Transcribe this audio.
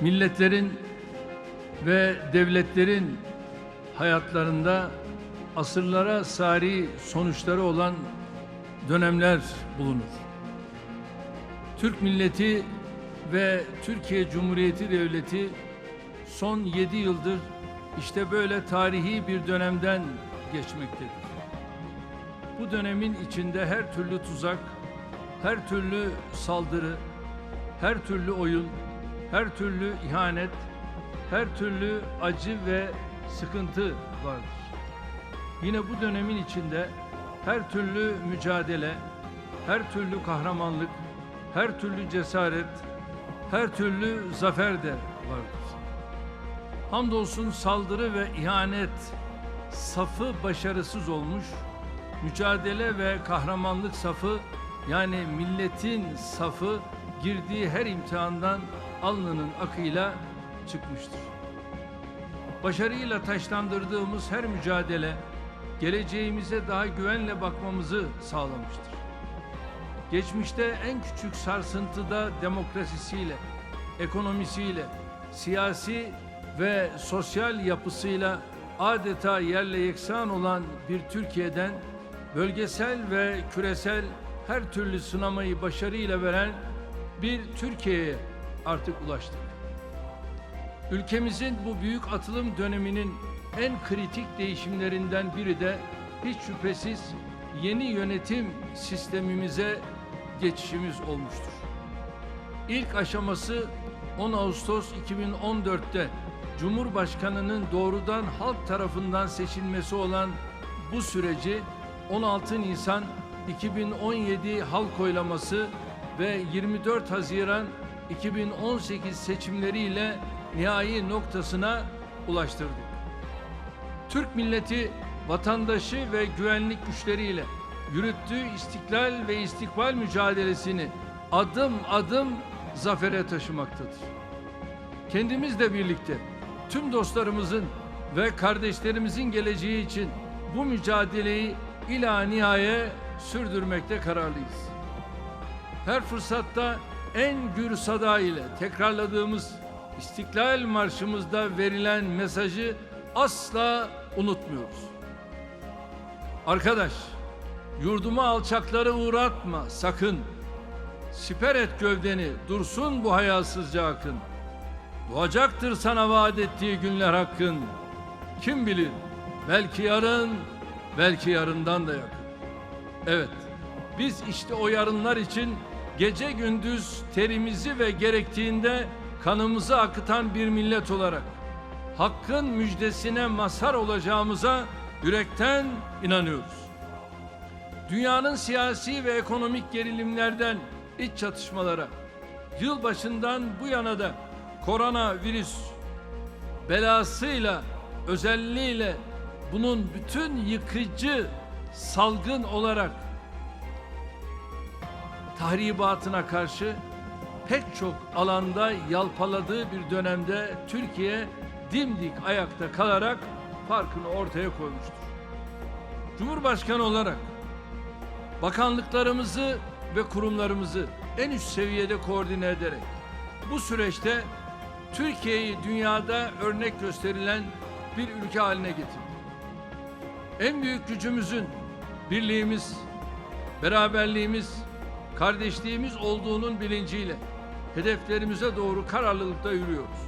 milletlerin ve devletlerin hayatlarında asırlara sari sonuçları olan dönemler bulunur. Türk milleti ve Türkiye Cumhuriyeti Devleti son yedi yıldır işte böyle tarihi bir dönemden geçmektedir. Bu dönemin içinde her türlü tuzak, her türlü saldırı, her türlü oyun, her türlü ihanet, her türlü acı ve sıkıntı vardır. Yine bu dönemin içinde her türlü mücadele, her türlü kahramanlık, her türlü cesaret, her türlü zafer de vardır. Hamdolsun saldırı ve ihanet safı başarısız olmuş, mücadele ve kahramanlık safı yani milletin safı girdiği her imtihandan alnının akıyla çıkmıştır. Başarıyla taşlandırdığımız her mücadele geleceğimize daha güvenle bakmamızı sağlamıştır. Geçmişte en küçük sarsıntıda demokrasisiyle, ekonomisiyle, siyasi ve sosyal yapısıyla adeta yerle yeksan olan bir Türkiye'den bölgesel ve küresel her türlü sınamayı başarıyla veren bir Türkiye'ye artık ulaştık. Ülkemizin bu büyük atılım döneminin en kritik değişimlerinden biri de hiç şüphesiz yeni yönetim sistemimize geçişimiz olmuştur. İlk aşaması 10 Ağustos 2014'te Cumhurbaşkanının doğrudan halk tarafından seçilmesi olan bu süreci 16 Nisan 2017 halk oylaması ve 24 Haziran 2018 seçimleriyle nihai noktasına ulaştırdık. Türk milleti vatandaşı ve güvenlik güçleriyle yürüttüğü istiklal ve istikbal mücadelesini adım adım zafere taşımaktadır. Kendimizle birlikte tüm dostlarımızın ve kardeşlerimizin geleceği için bu mücadeleyi ila nihaye sürdürmekte kararlıyız. Her fırsatta en gür sada ile tekrarladığımız İstiklal Marşımızda verilen mesajı asla unutmuyoruz. Arkadaş, yurduma alçakları uğratma sakın. Siper et gövdeni, dursun bu hayasızca akın. Doğacaktır sana vaat ettiği günler hakkın. Kim bilir, belki yarın, belki yarından da yakın. Evet, biz işte o yarınlar için gece gündüz terimizi ve gerektiğinde kanımızı akıtan bir millet olarak hakkın müjdesine mazhar olacağımıza yürekten inanıyoruz. Dünyanın siyasi ve ekonomik gerilimlerden iç çatışmalara, yılbaşından bu yana da koronavirüs belasıyla, özelliğiyle bunun bütün yıkıcı salgın olarak tahribatına karşı pek çok alanda yalpaladığı bir dönemde Türkiye dimdik ayakta kalarak farkını ortaya koymuştur. Cumhurbaşkanı olarak bakanlıklarımızı ve kurumlarımızı en üst seviyede koordine ederek bu süreçte Türkiye'yi dünyada örnek gösterilen bir ülke haline getirdi. En büyük gücümüzün birliğimiz, beraberliğimiz, kardeşliğimiz olduğunun bilinciyle hedeflerimize doğru kararlılıkta yürüyoruz.